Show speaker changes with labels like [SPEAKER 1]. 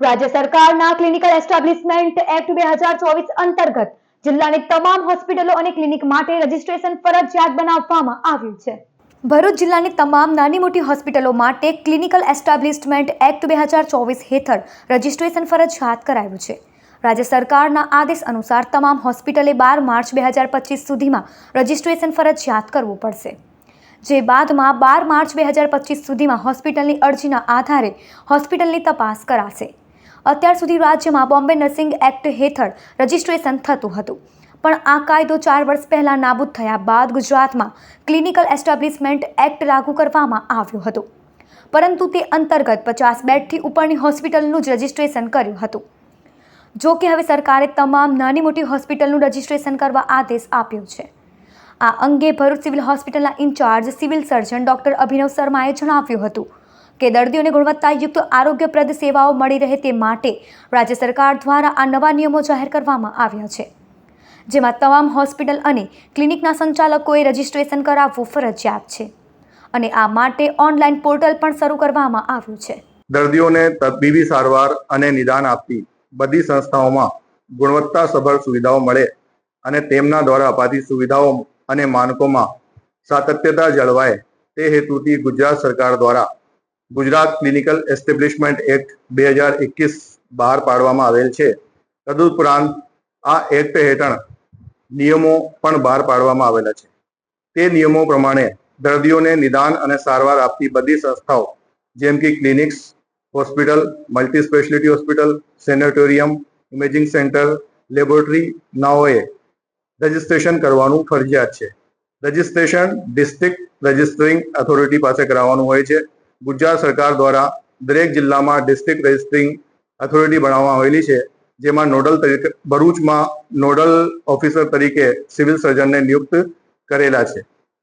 [SPEAKER 1] રાજ્ય સરકારના clinical establishment act બે હજાર ચોવીસ અંતર્ગત જિલ્લાની તમામ હોસ્પિટલો અને ક્લિનિક માટે રજીસ્ટ્રેશન ફરજિયાત બનાવવામાં આવ્યું છે. ભરૂચ જિલ્લાની તમામ નાની મોટી હોસ્પિટલો માટે ક્લિનિકલ એસ્ટાબ્લિશમેન્ટ એક્ટ બે હજાર ચોવીસ હેઠળ રજીસ્ટ્રેશન ફરજિયાત કરાયું છે. રાજ્ય સરકારના આદેશ અનુસાર તમામ હોસ્પિટલે બાર માર્ચ બે હજાર પચીસ સુધીમાં રજીસ્ટ્રેશન ફરજિયાત કરવું પડશે. જે બાદમાં બાર માર્ચ બે હજાર પચીસ સુધીમાં હોસ્પિટલની અરજીના આધારે હોસ્પિટલની તપાસ કરાશે. અત્યાર સુધી રાજ્યમાં બોમ્બે નર્સિંગ એક્ટ હેઠળ રજિસ્ટ્રેશન થતું હતું. પણ આ કાયદો ચાર વર્ષ પહેલાં નાબૂદ થયા બાદ ગુજરાતમાં ક્લિનિકલ એસ્ટાબ્લિશમેન્ટ એક્ટ લાગુ કરવામાં આવ્યો હતો. પરંતુ તે અંતર્ગત પચાસ બેડથી ઉપરની હોસ્પિટલનું જ રજીસ્ટ્રેશન કર્યું હતું. જો કે હવે સરકારે તમામ નાની મોટી હોસ્પિટલનું રજિસ્ટ્રેશન કરવા આદેશ આપ્યો છે. આ અંગે ભરૂચ સિવિલ હોસ્પિટલના incharge civil surgeon doctor Abhinav શર્માએ જણાવ્યું હતું કે દર્દીઓને ગુણવત્તાયુક્ત આરોગ્યપ્રદ સેવાઓ મળી રહે તે માટે રાજ્ય સરકાર દ્વારા આ નવા નિયમો જાહેર કરવામાં આવ્યા છે. જેમાં તમામ હોસ્પિટલ અને ક્લિનિકના સંચાલકોએ રજિસ્ટ્રેશન કરાવવું ફરજિયાત છે અને આ માટે ઓનલાઈન પોર્ટલ પણ શરૂ કરવામાં આવ્યું છે.
[SPEAKER 2] દર્દીઓને તબીબી સારવાર અને નિદાન આપતી બધી સંસ્થાઓમાં ગુણવત્તાસભર સુવિધાઓ મળે અને તેમના દ્વારા અપાતી સુવિધાઓ અને માનકોમાં સાતત્યતા જળવાય તે હેતુથી ગુજરાત સરકાર દ્વારા ગુજરાત ક્લિનિકલ એસ્ટેબ્લિશમેન્ટ એક્ટ બે હજાર એકવીસ બહાર પાડવામાં આવેલ છે. તદુપરાંત આ એક્ટ હેઠળ નિયમો પણ બહાર પાડવામાં આવેલા છે. તે નિયમો પ્રમાણે દર્દીઓને નિદાન અને સારવાર આપતી બધી સંસ્થાઓ, જેમ કે clinics, hospital multi specialty hospital, sanatorium, imaging centre, laboratory નાઓએ registration કરવાનું ફરજિયાત છે. રજિસ્ટ્રેશન ડિસ્ટ્રિક્ટ રજિસ્ટરિંગ ઓથોરિટી પાસે કરાવવાનું હોય છે. ગુજરાત સરકાર દ્વારા દરેક જિલ્લામાં ડિસ્ટ્રિક્ટ રજિસ્ટ્રિંગ ઓથોરિટી બનાવવામાં આવેલી છે, જેમાં નોડલ તરીકે ભરૂચમાં નોડલ ઓફિસર તરીકે સિવિલ સર્જનને નિયુક્ત કરેલા છે.